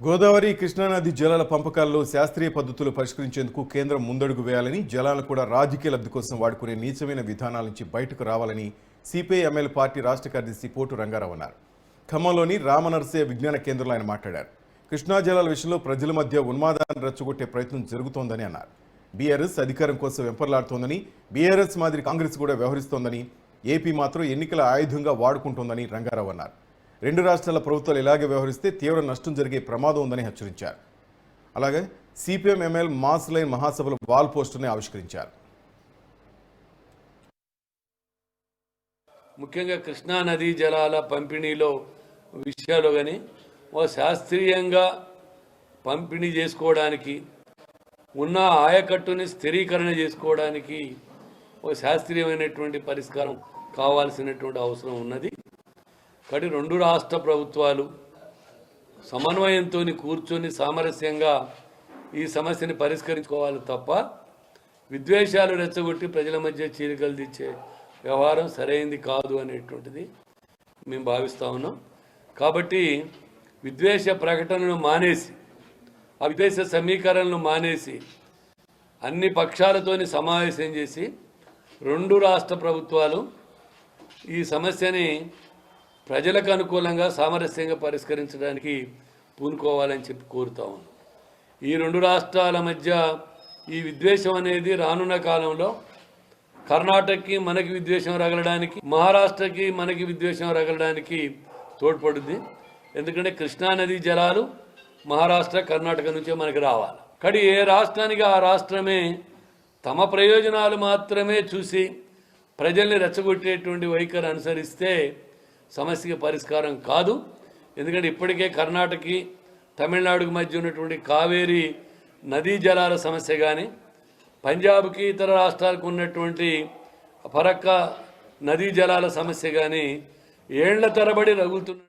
గోదావరి కృష్ణానది జలాల పంపకాల్లో శాస్త్రీయ పద్ధతులు పరిష్కరించేందుకు కేంద్రం ముందడుగు వేయాలని జలాలను కూడా రాజకీయ లబ్ధి కోసం వాడుకునే నీచమైన విధానాల నుంచి బయటకు రావాలని సిపిఐ ఎమ్మెల్యే పార్టీ రాష్ట్ర కార్యదర్శి పోటు రంగారావు అన్నారు. ఖమ్మంలోని రామనర్సే విజ్ఞాన కేంద్రంలో ఆయన మాట్లాడారు. కృష్ణా జలాల విషయంలో ప్రజల మధ్య ఉన్మాదాన్ని రెచ్చగొట్టే ప్రయత్నం జరుగుతోందని అన్నారు. బీఆర్ఎస్ అధికారం కోసం వెంపర్లాడుతోందని బీఆర్ఎస్ మాదిరి కాంగ్రెస్ కూడా వ్యవహరిస్తోందని ఏపీ మాత్రం ఎన్నికల ఆయుధంగా వాడుకుంటోందని రంగారావు అన్నారు. రెండు రాష్ట్రాల ప్రభుత్వాలు ఇలాగే వ్యవహరిస్తే తీవ్ర నష్టం జరిగే ప్రమాదం ఉందని హెచ్చరించారు. అలాగే సిపిఎం ఎంఎల్ మాస్ లైన్ మహాసభలో వాల్ పోస్టుని ఆవిష్కరించారు. ముఖ్యంగా కృష్ణా నదీ జలాల పంపిణీలో విషయాలు కానీ ఓ శాస్త్రీయంగా పంపిణీ చేసుకోవడానికి ఉన్న ఆయకట్టుని స్థిరీకరణ చేసుకోవడానికి ఒక శాస్త్రీయమైనటువంటి పరిష్కారం కావాల్సినటువంటి అవసరం ఉన్నది. కాబట్టి రెండు రాష్ట్ర ప్రభుత్వాలు సమన్వయంతో కూర్చొని సామరస్యంగా ఈ సమస్యని పరిష్కరించుకోవాలి తప్ప విద్వేషాలు రెచ్చగొట్టి ప్రజల మధ్య చీలికలు తెచ్చే వ్యవహారం సరైంది కాదు అనేటువంటిది మేము భావిస్తా ఉన్నాం. కాబట్టి విద్వేష ప్రకటనను మానేసి ఆ విద్వేష సమీకరణను మానేసి అన్ని పక్షాలతోని సమావేశం చేసి రెండు రాష్ట్ర ప్రభుత్వాలు ఈ సమస్యని ప్రజలకు అనుకూలంగా సామరస్యంగా పరిష్కరించడానికి పూనుకోవాలని చెప్పి కోరుతా ఈ రెండు రాష్ట్రాల మధ్య ఈ విద్వేషం అనేది రానున్న కాలంలో కర్ణాటకకి మనకి విద్వేషం రగలడానికి మహారాష్ట్రకి మనకి విద్వేషం రగలడానికి తోడ్పడుద్ది. ఎందుకంటే కృష్ణానదీ జలాలు మహారాష్ట్ర కర్ణాటక నుంచే మనకి రావాలి. కానీ ఏ రాష్ట్రానికి ఆ రాష్ట్రమే తమ ప్రయోజనాలు మాత్రమే చూసి ప్రజల్ని రెచ్చగొట్టేటువంటి వైఖరి అనుసరిస్తే సమస్యకి పరిష్కారం కాదు. ఎందుకంటే ఇప్పటికే కర్ణాటకకి తమిళనాడుకి మధ్య ఉన్నటువంటి కావేరీ నదీ జలాల సమస్య కానీ పంజాబ్కి ఇతర రాష్ట్రాలకు ఉన్నటువంటి పరక్క నదీ జలాల సమస్య కానీ ఏళ్ళ తరబడి రగులుతున్న